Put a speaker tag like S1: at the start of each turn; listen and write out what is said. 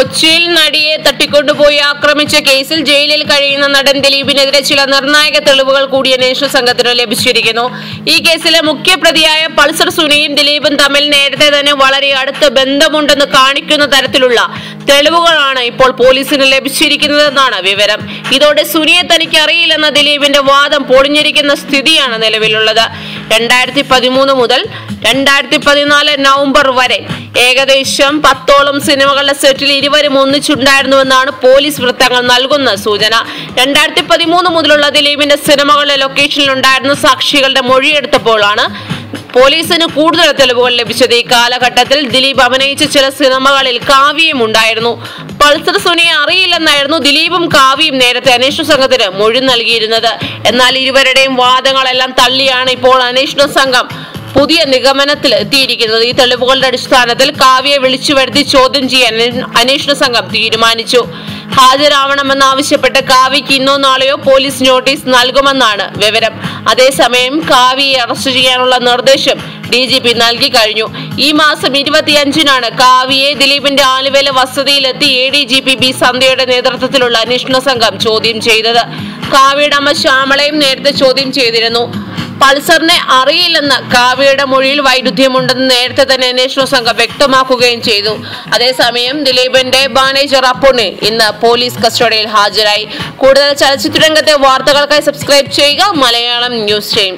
S1: കൊച്ചിയിൽ നടിയെ തട്ടിക്കൊണ്ടുപോയി ആക്രമിച്ച കേസിൽ ജയിലിൽ കഴിയുന്ന നടൻ ദിലീപിനെതിരെ ചില നിർണായക തെളിവുകൾ കൂടി അന്വേഷണ സംഘത്തിന് ലഭിച്ചിരിക്കുന്നു. ഈ കേസിലെ മുഖ്യപ്രതിയായ പൾസർ സുനിയും ദിലീപും തമ്മിൽ നേരത്തെ തന്നെ വളരെ അടുത്ത ബന്ധമുണ്ടെന്ന് കാണിക്കുന്ന തരത്തിലുള്ള തെളിവുകളാണ് ഇപ്പോൾ പോലീസിന് ലഭിച്ചിരിക്കുന്നതെന്നാണ് വിവരം. ഇതോടെ സുനിയെ തനിക്ക് അറിയില്ലെന്ന ദിലീപിന്റെ വാദം പൊളിഞ്ഞിരിക്കുന്ന സ്ഥിതിയാണ് നിലവിലുള്ളത്. രണ്ടായിരത്തി പതിമൂന്ന് മുതൽ രണ്ടായിരത്തി പതിനാല് നവംബർ വരെ ഏകദേശം പത്തോളം സിനിമകളുടെ സെറ്റിൽ ഇരുവരും ഒന്നിച്ചുണ്ടായിരുന്നുവെന്നാണ് പോലീസ് വൃത്തങ്ങൾ നൽകുന്ന സൂചന. രണ്ടായിരത്തി പതിമൂന്ന് മുതലുള്ള ദിലീപിന്റെ സിനിമകളുടെ ലൊക്കേഷനിൽ ഉണ്ടായിരുന്ന സാക്ഷികളുടെ മൊഴിയെടുത്തപ്പോഴാണ് പോലീസിന് കൂടുതൽ തെളിവുകൾ ലഭിച്ചത്. ഈ കാലഘട്ടത്തിൽ ദിലീപ് അഭിനയിച്ച ചില സിനിമകളിൽ കാവ്യയും ഉണ്ടായിരുന്നു. പൾസർ സുനിയെ അറിയില്ലെന്നായിരുന്നു ദിലീപും കാവ്യയും നേരത്തെ അന്വേഷണ സംഘത്തിന് മൊഴി നൽകിയിരുന്നത്. എന്നാൽ ഇരുവരുടെയും വാദങ്ങളെല്ലാം തള്ളിയാണ് ഇപ്പോൾ അന്വേഷണ സംഘം പുതിയ നിഗമനത്തിൽ എത്തിയിരിക്കുന്നത്. ഈ തെളിവുകളുടെ അടിസ്ഥാനത്തിൽ കാവ്യയെ വിളിച്ചു വരുത്തി ചോദ്യം ചെയ്യാൻ അന്വേഷണ സംഘം തീരുമാനിച്ചു. ഹാജരാവണമെന്നാവശ്യപ്പെട്ട് കാവ്യയ്ക്ക് ഇന്നോ നാളെയോ പോലീസ് നോട്ടീസ് നൽകുമെന്നാണ് വിവരം. അതേസമയം കാവ്യയെ അറസ്റ്റ് ചെയ്യാനുള്ള നിർദ്ദേശം ഡി ജി പി നൽകി കഴിഞ്ഞു. ഈ മാസം ഇരുപത്തിയഞ്ചിനാണ് കാവ്യയെ ദിലീപിന്റെ ആലുവേല വസതിയിലെത്തി A D G P B സന്ധ്യയുടെ നേതൃത്വത്തിലുള്ള അന്വേഷണ സംഘം ചോദ്യം ചെയ്തത്. കാവ്യയുടെ അമ്മ ശ്യാമളയും നേരത്തെ ചോദ്യം ചെയ്തിരുന്നു. പൾസറിനെ അറിയില്ലെന്ന കാവ്യയുടെ മൊഴിയിൽ വൈരുദ്ധ്യമുണ്ടെന്ന് നേരത്തെ തന്നെ അന്വേഷണ സംഘം വ്യക്തമാക്കുകയും ചെയ്തു. അതേസമയം ദിലീപിന്റെ മാനേജർ അപ്പുണ്ണി ഇന്ന് പോലീസ് കസ്റ്റഡിയിൽ ഹാജരായി. കൂടുതൽ ചലച്ചിത്ര രംഗത്തെ വാർത്തകൾക്കായി സബ്സ്ക്രൈബ് ചെയ്യുക മലയാളം ന്യൂസ് ടൈം.